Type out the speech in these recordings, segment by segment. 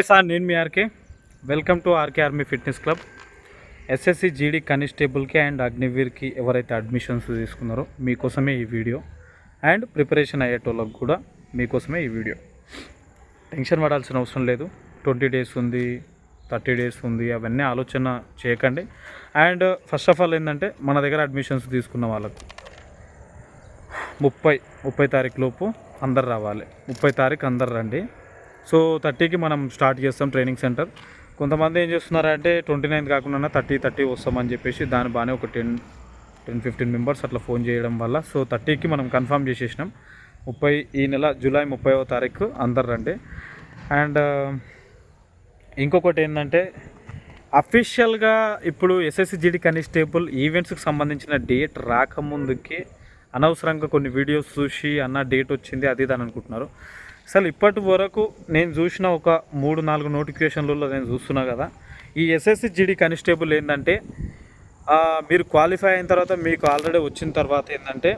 Hi sir నేను మీ RK. Welcome to RK army fitness club SSC GD కానిస్టేబుల్కి and అగ్నివీర్కి ఎవరైతే admissions తీసుకున్నారో మీకోసమే ఈ వీడియో అండ్ ప్రిపరేషన్ అయ్యేటోళ్ళకి కూడా మీకోసమే ఈ వీడియో టెన్షన్ పడాల్సిన అవసరం లేదు. ట్వంటీ డేస్ ఉంది థర్టీ డేస్ ఉంది అవన్నీ ఆలోచన చేయకండి. అండ్ ఫస్ట్ ఆఫ్ ఆల్ ఏంటంటే మన దగ్గర అడ్మిషన్స్ తీసుకున్న వాళ్ళకు ముప్పై ముప్పై తారీఖు లోపు అందరు రావాలి. ముప్పై తారీఖు అందరు రండి. సో థర్టీకి మనం స్టార్ట్ చేస్తాం ట్రైనింగ్ సెంటర్ కొంతమంది ఏం చేస్తున్నారంటే ట్వంటీ నైన్త్ కాకుండా థర్టీ థర్టీ వస్తామని చెప్పేసి దాని బాగానే ఒక టెన్ టెన్ ఫిఫ్టీన్ మెంబర్స్ అట్లా ఫోన్ చేయడం వల్ల. సో థర్టీకి మనం కన్ఫర్మ్ చేసేసినాం. ముప్పై ఈ నెల జూలై ముప్పైవ తారీఖు అందరు రండి. అండ్ ఇంకొకటి ఏంటంటే అఫీషియల్గా ఇప్పుడు ఎస్ఎస్సి జీడీ కానిస్టేబుల్ ఈవెంట్స్కి సంబంధించిన డేట్ రాకముందుకి అనవసరంగా కొన్ని వీడియోస్ చూసి అన్న డేట్ వచ్చింది అది ఇది అని అనుకుంటున్నారు. అసలు ఇప్పటి వరకు నేను చూసిన ఒక మూడు నాలుగు నోటిఫికేషన్లలో నేను చూస్తున్నా కదా ఈ ఎస్ఎస్సి జీడీ కానిస్టేబుల్ ఏంటంటే మీరు క్వాలిఫై అయిన తర్వాత మీకు ఆల్రెడీ వచ్చిన తర్వాత ఏంటంటే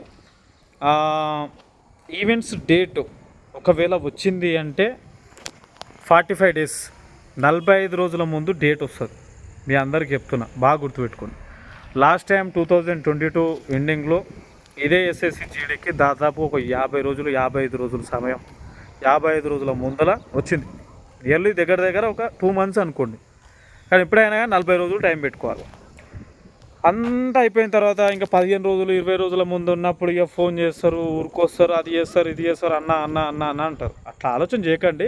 ఈవెంట్స్ డేట్ ఒకవేళ వచ్చింది అంటే ఫార్టీ ఫైవ్ డేస్ నలభై ఐదు రోజుల ముందు డేట్ వస్తుంది. మీ అందరికి చెప్తున్నా బాగా గుర్తుపెట్టుకోండి. Last time two thousand twenty two ఎండింగ్లో ఇదే ఎస్ఎస్సి జీడీకి దాదాపు ఒక యాభై రోజులు యాభై ఐదు రోజుల సమయం యాభై ఐదు రోజుల ముందల వచ్చింది. ఇయర్లీ దగ్గర దగ్గర ఒక టూ మంత్స్ అనుకోండి. కానీ ఎప్పుడైనా కానీ నలభై రోజులు టైం పెట్టుకోవాలి. అంతా అయిపోయిన తర్వాత ఇంకా పదిహేను రోజులు ఇరవై రోజుల ముందు ఉన్నప్పుడు ఇక ఫోన్ చేస్తారు ఊరుకొస్తారు అది చేస్తారు ఇది చేస్తారు అన్న అన్న అన్న అన్న అంటారు. అట్లా ఆలోచన చేయకండి.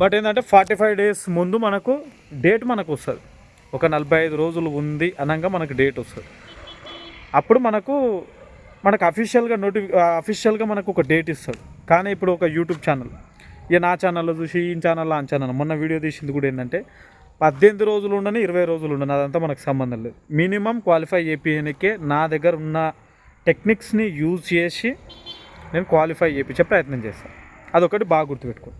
బట్ ఏంటంటే ఫార్టీ ఫైవ్ డేస్ ముందు మనకు డేట్ మనకు వస్తుంది. ఒక నలభై ఐదు రోజులు ఉంది అనగా మనకు డేట్ వస్తుంది. అప్పుడు మనకు మనకు అఫీషియల్గా నోటిఫి అఫీషియల్గా మనకు ఒక డేట్ ఇస్తుంది. కానీ ఇప్పుడు ఒక యూట్యూబ్ ఛానల్ ఇక నా ఛానల్లో చూసి ఈ ఛానల్లో ఆ ఛానల్ మొన్న వీడియో తీసింది కూడా ఏంటంటే పద్దెనిమిది రోజులు ఉండని ఇరవై రోజులు ఉండని అదంతా మనకు సంబంధం లేదు. మినిమం క్వాలిఫై చేపించడానికే నా దగ్గర ఉన్న టెక్నిక్స్ని యూజ్ చేసి నేను క్వాలిఫై చేయించే ప్రయత్నం చేస్తాను అదొకటి బాగా గుర్తుపెట్టుకో.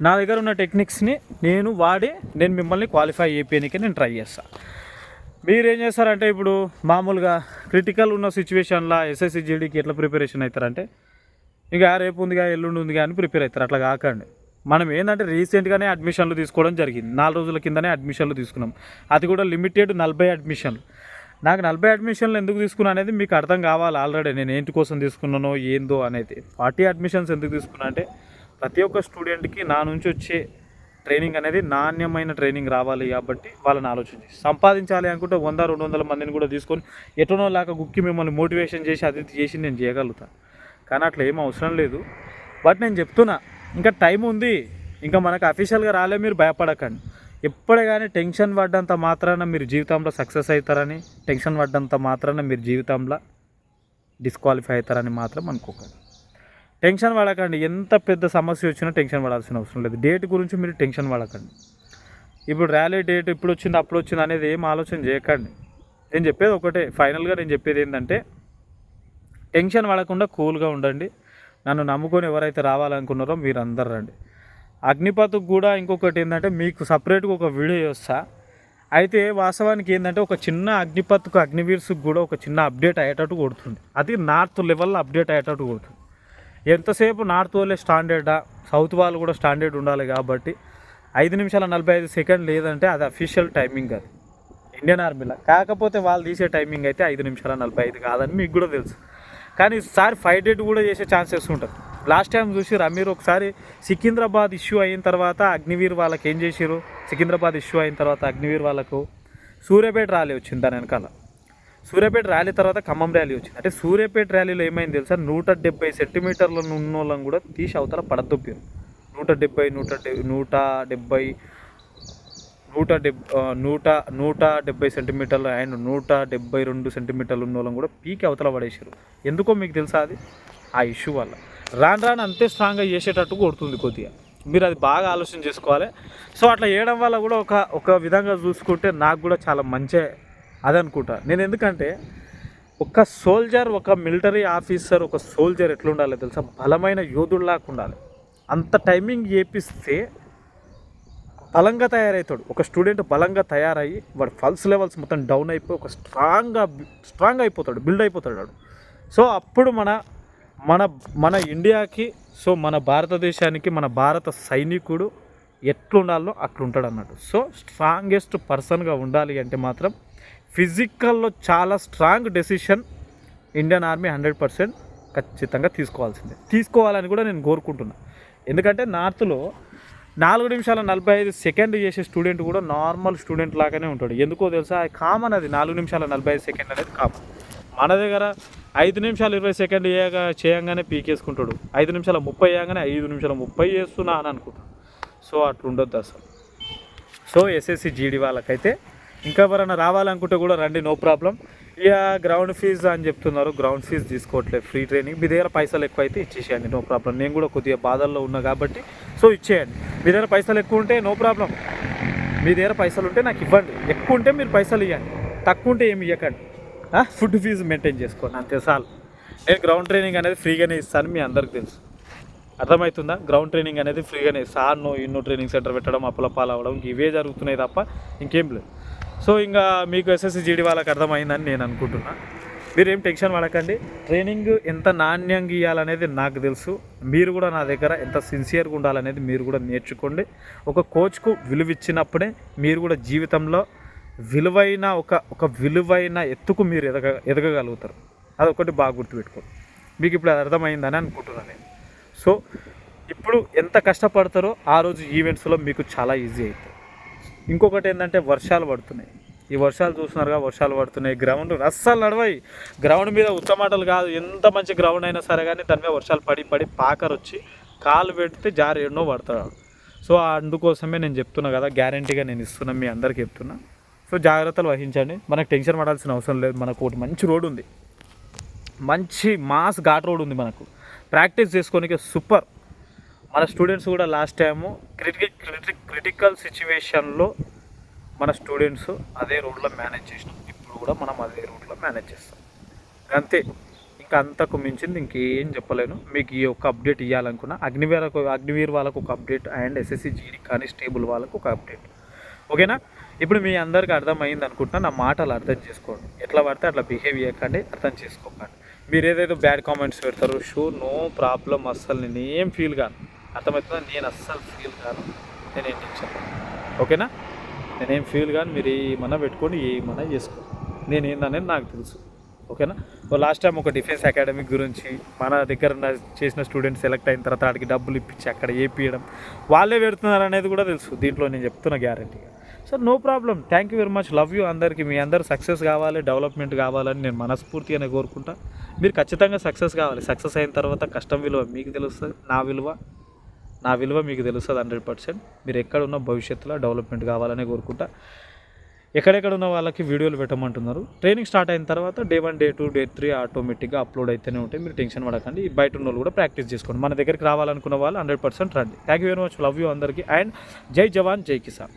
నా దగ్గర ఉన్న టెక్నిక్స్ని నేను వాడి నేను మిమ్మల్ని క్వాలిఫై చేయించడానికి నేను ట్రై చేస్తాను మీరు ఏం చేస్తారంటే ఇప్పుడు మామూలుగా క్రిటికల్ ఉన్న సిచ్యువేషన్లో ఎస్ఎస్సి జీడీకి ఎట్లా ప్రిపరేషన్ అవుతారంటే ఇక రేపు ఉందిగా ఎల్లుండి ఉందిగా అని ప్రిపేర్ అవుతారు. అట్లా కాకండి. మనం ఏంటంటే రీసెంట్గానే అడ్మిషన్లు తీసుకోవడం జరిగింది. నాలుగు రోజుల కిందనే అడ్మిషన్లు తీసుకున్నాం. అది కూడా లిమిటెడ్ నలభై అడ్మిషన్లు నాకు నలభై అడ్మిషన్లు ఎందుకు తీసుకున్నా అనేది మీకు అర్థం కావాలి ఆల్రెడీ నేను ఏంటి కోసం తీసుకున్నానో ఏందో అనేది. ఫార్టీ అడ్మిషన్స్ ఎందుకు తీసుకున్నా అంటే ప్రతి ఒక్క స్టూడెంట్కి నా నుంచి వచ్చే ట్రైనింగ్ అనేది నాణ్యమైన ట్రైనింగ్ రావాలి కాబట్టి వాళ్ళని ఆలోచించి సంపాదించాలి అనుకుంటే వంద రెండు వందల మందిని కూడా తీసుకొని ఎటునో లాగా గుక్కి మిమ్మల్ని మోటివేషన్ చేసి అది చేసి నేను చేయగలుగుతాను కానీ అట్లా ఏం అవసరం లేదు. బట్ నేను చెప్తున్నా ఇంకా టైం ఉంది. ఇంకా మనకు అఫీషియల్గా రాలే మీరు భయపడకండి. ఎప్పుడే కానీ టెన్షన్ పడ్డంత మాత్రాన మీరు జీవితంలో సక్సెస్ అవుతారని టెన్షన్ పడ్డంత మాత్రాన మీరు జీవితంలో డిస్క్వాలిఫై అవుతారని మాత్రం అనుకోకండి. టెన్షన్ పడకండి. ఎంత పెద్ద సమస్య వచ్చినా టెన్షన్ పడాల్సిన అవసరం లేదు. డేట్ గురించి మీరు టెన్షన్ పడకండి. ఇప్పుడు ర్యాలీ డేట్ ఇప్పుడు వచ్చింది అప్పుడు వచ్చింది అనేది ఏం ఆలోచన చేయకండి. నేను చెప్పేది ఒకటే ఫైనల్గా నేను చెప్పేది ఏంటంటే టెన్షన్ పడకుండా కూల్గా ఉండండి. నన్ను నమ్ముకొని ఎవరైతే రావాలనుకున్నారో మీరు అందరు రండి. అగ్నిపథకు కూడా ఇంకొకటి ఏంటంటే మీకు సపరేట్గా ఒక వీడియో చేస్తా. అయితే వాస్తవానికి ఏంటంటే ఒక చిన్న అగ్నిపథకు అగ్నివీర్స్కి కూడా ఒక చిన్న అప్డేట్ అయ్యేటట్టు కొడుతుంది. అది నార్త్ లెవెల్లో అప్డేట్ అయ్యేటట్టు కొడుతుంది. ఎంతసేపు నార్త్ వాళ్ళే స్టాండర్డా సౌత్ వాళ్ళు కూడా స్టాండర్డ్ ఉండాలి కాబట్టి ఐదు నిమిషాల నలభై ఐదు సెకండ్ లేదంటే అది అఫీషియల్ టైమింగ్ అది. ఇండియన్ ఆర్మీలో. కాకపోతే వాళ్ళు తీసే టైమింగ్ అయితే ఐదు నిమిషాల నలభై ఐదు కాదని మీకు కూడా తెలుసు. కానీ ఈసారి ఫైవ్ డేట్ కూడా చేసే ఛాన్సెస్ ఉంటుంది. లాస్ట్ టైం చూసిరా మీరు ఒకసారి సికింద్రాబాద్ ఇష్యూ అయిన తర్వాత అగ్నివీర్ వాళ్ళకి ఏం చేసిరు సికింద్రాబాద్ ఇష్యూ అయిన తర్వాత అగ్నివీర్ వాళ్ళకు సూర్యాపేట ర్యాలీ వచ్చింది దాని వెనకాల. సూర్యాపేట ర్యాలీ తర్వాత ఖమ్మం ర్యాలీ వచ్చింది. అంటే సూర్యాపేట ర్యాలీలో ఏమైంది తెలుసా? నూట డెబ్బై సెంటీమీటర్ల ఉన్న వాళ్ళని కూడా తీసి అవతల పడదొప్పారు నూట డెబ్బై నూట డె నూట డెబ్బై నూట డెబ్ నూట నూట డెబ్బై సెంటీమీటర్లు అండ్ నూట డెబ్బై రెండు సెంటీమీటర్లు ఉన్న వాళ్ళని కూడా పీకి అవతల పడేసారు ఎందుకో మీకు తెలుసా అది? ఆ ఇష్యూ వల్ల. రాను రాను అంతే స్ట్రాంగ్గా చేసేటట్టు కొడుతుంది కొద్దిగా. మీరు అది బాగా ఆలోచన చేసుకోవాలి. సో అట్లా చేయడం వల్ల కూడా ఒక ఒక విధంగా చూసుకుంటే నాకు కూడా చాలా మంచి అది అనుకుంటా. నేను ఎందుకంటే ఒక సోల్జర్ ఒక మిలిటరీ ఆఫీసర్ ఒక సోల్జర్ ఎట్లుండాలి తెలుసా? బలమైన యోధుడిలాగా ఉండాలి. అంత టైమింగ్ చేపిస్తే బలంగా తయారవుతాడు ఒక స్టూడెంట్ బలంగా తయారయ్యి వాడు పల్స్ లెవెల్స్ మొత్తం డౌన్ అయిపోయి ఒక స్ట్రాంగ్గా స్ట్రాంగ్ అయిపోతాడు బిల్డ్ అయిపోతాడు వాడు. సో అప్పుడు మన మన మన ఇండియాకి సో మన భారతదేశానికి మన భారత సైనికుడు ఎట్లుండాలో అట్లుంటాడు అన్నట్టు సో స్ట్రాంగెస్ట్ పర్సన్గా ఉండాలి అంటే మాత్రం ఫిజికల్లో చాలా strong decision Indian army hundred percent ఖచ్చితంగా తీసుకోవాల్సిందే. తీసుకోవాలని కూడా నేను కోరుకుంటున్నాను ఎందుకంటే నార్త్లో నాలుగు నిమిషాల నలభై ఐదు సెకండ్ చేసే స్టూడెంట్ కూడా నార్మల్ స్టూడెంట్ లాగానే ఉంటాడు. ఎందుకో తెలుసా? కామన్ అది. నాలుగు నిమిషాల నలభై ఐదు సెకండ్ అనేది కామన్. మన దగ్గర ఐదు నిమిషాలు ఇరవై సెకండ్ చేయగా చేయంగానే పీకేసుకుంటాడు. ఐదు నిమిషాల ముప్పై చేయగానే ఐదు నిమిషాల ముప్పై చేస్తున్నా అని అనుకుంటాడు. సో అట్లా ఉండొద్దు అసలు. సో ఎస్ఎస్సి జీడీ వాళ్ళకైతే ఇంకా ఎవరైనా రావాలనుకుంటే కూడా రండి నో ప్రాబ్లం. ఇక గ్రౌండ్ ఫీజు అని చెప్తున్నారు. గ్రౌండ్ ఫీజు తీసుకోవట్లేదు. ఫ్రీ ట్రైనింగ్ మీ దగ్గర పైసలు ఎక్కువ అయితే ఇచ్చేసేయండి. నో ప్రాబ్లం నేను కూడా కొద్దిగా బాధల్లో ఉన్నా కాబట్టి సో ఇచ్చేయండి. మీ దగ్గర పైసలు ఎక్కువ ఉంటే నో ప్రాబ్లం మీ దగ్గర పైసలు ఉంటే నాకు ఇవ్వండి. ఎక్కువ ఉంటే మీరు పైసలు ఇవ్వండి తక్కువ ఉంటే ఏమి ఇవ్వకండి ఫుడ్ ఫీజు మెయింటైన్ చేసుకోండి. అంతే సార్ నేను గ్రౌండ్ ట్రైనింగ్ అనేది ఫ్రీగానే ఇస్తాను. మీ అందరికి తెలుసు. అర్థమవుతుందా? గ్రౌండ్ ట్రైనింగ్ అనేది ఫ్రీగానే. సార్ను ఇన్నో ట్రైనింగ్ సెంటర్ పెట్టడం అప్పలపాలు అవ్వడం ఇవే జరుగుతున్నాయి తప్ప ఇంకేం లేదు. సో ఇంకా మీకు ఎస్ఎస్సి జీడి వాళ్ళకి అర్థమైందని నేను అనుకుంటున్నా. మీరేం టెన్షన్ పడకండి. ట్రైనింగ్ ఎంత నాణ్యంగా ఇవ్వాలనేది నాకు తెలుసు. మీరు కూడా నా దగ్గర ఎంత సిన్సియర్గా ఉండాలనేది మీరు కూడా నేర్చుకోండి. ఒక కోచ్కు విలువ ఇచ్చినప్పుడే మీరు కూడా జీవితంలో విలువైన ఒక ఒక విలువైన ఎత్తుకు మీరు ఎదగ ఎదగగలుగుతారు. అదొకటి బాగా గుర్తుపెట్టుకోండి. మీకు ఇప్పుడు అది అర్థమైందని అనుకుంటున్నాను నేను. సో ఇప్పుడు ఎంత కష్టపడతారో ఆ రోజు ఈవెంట్స్లో మీకు చాలా ఈజీ అవుతుంది ఇంకొకటి ఏంటంటే వర్షాలు పడుతున్నాయి. ఈ వర్షాలు చూస్తున్నారుగా వర్షాలు పడుతున్నాయి. గ్రౌండ్ అస్సలు నడవాయి గ్రౌండ్ మీద ఉత్తమాటలు కాదు. ఎంత మంచి గ్రౌండ్ అయినా సరే కానీ దాని మీద వర్షాలు పడి పడి పాకర్ వచ్చి కాలు పెడితే జారి ఎన్నో పడతాడు. సో అందుకోసమే నేను చెప్తున్నా కదా గ్యారంటీగా నేను ఇస్తున్నా మీ అందరికి చెప్తున్నా. సో జాగ్రత్తలు వహించండి. మనకు టెన్షన్ పడాల్సిన అవసరం లేదు. మనకు ఒకటి మంచి రోడ్ ఉంది. మంచి మాస్ ఘాట్ రోడ్ ఉంది మనకు. ప్రాక్టీస్ చేసుకోనికే సూపర్. మన స్టూడెంట్స్ కూడా లాస్ట్ టైము క్రిటికల్ క్రిటికల్ సిచ్యువేషన్లో మన స్టూడెంట్స్ అదే రోడ్లో మేనేజ్ చేసినాం. ఇప్పుడు కూడా మనం అదే రోడ్లో మేనేజ్ చేస్తాం. అంతే. ఇంకా అంతకు మించింది ఇంకేం చెప్పలేను. మీకు ఈ యొక్క అప్డేట్ ఇవ్వాలనుకున్నా అగ్నివీరకు అగ్నివీర్ వాళ్ళకు ఒక update and SSC GD constable వాళ్ళకు ఒక అప్డేట్ ఓకేనా? ఇప్పుడు మీ అందరికి అర్థమైంది అనుకుంటున్నా నా మాటలు అర్థం చేసుకోండి. ఎట్లా పడితే అట్లా బిహేవ్ చేయకండి అర్థం చేసుకోకండి. మీరు ఏదైతే బ్యాడ్ కామెంట్స్ పెడతారో షూ నో ప్రాబ్లం అస్సలు నేను ఫీల్ కాను. అర్థమవుతుందా? నేను అస్సలు ఫీల్ కాను. ఏం చేయాలి ఓకేనా? నేనేం ఫీల్ కాను మీరు ఏమన్నా పెట్టుకొని ఏమన్నా చేసుకో. నేను ఏందనేది నాకు తెలుసు. ఓకేనా? ఓ లాస్ట్ టైం ఒక డిఫెన్స్ అకాడమీ గురించి మన దగ్గర ఉన్న చేసిన స్టూడెంట్స్ సెలెక్ట్ అయిన తర్వాత వాడికి డబ్బులు ఇప్పించి అక్కడ ఏపీయడం వాళ్ళే పెడుతున్నారు అనేది కూడా తెలుసు. దీంట్లో నేను చెప్తున్నా గ్యారంటీగా so no problem thank you very much love you అందరికీ. మీ అందరు సక్సెస్ కావాలి డెవలప్మెంట్ కావాలని నేను మనస్ఫూర్తిగానే కోరుకుంటా. మీరు ఖచ్చితంగా సక్సెస్ కావాలి. సక్సెస్ అయిన తర్వాత కష్టం విలువ మీకు తెలుస్తుంది నా విలువ. నా విలువ మీకు తెలుస్తుంది హండ్రెడ్ పర్సెంట్. మీరు ఎక్కడున్న భవిష్యత్తులో డెవలప్మెంట్ కావాలనే కోరుకుంటా. ఎక్కడెక్కడ ఉన్న వాళ్ళకి వీడియోలు పెట్టమంటున్నారు. ట్రైనింగ్ స్టార్ట్ అయిన తర్వాత day one day two day three ఆటోమేటిక్గా అప్లోడ్ అయితేనే ఉంటాయి. మీరు టెన్షన్ పడకండి. బయట ఉన్న వాళ్ళు కూడా ప్రాక్టీస్ చేసుకోండి. మన దగ్గరికి రావాలనుకున్న వాళ్ళు హండ్రెడ్ పర్సెంట్ రండి. Thank you very much. Love you అందరికీ. అండ్ జై జవాన్ జై కిసాన్.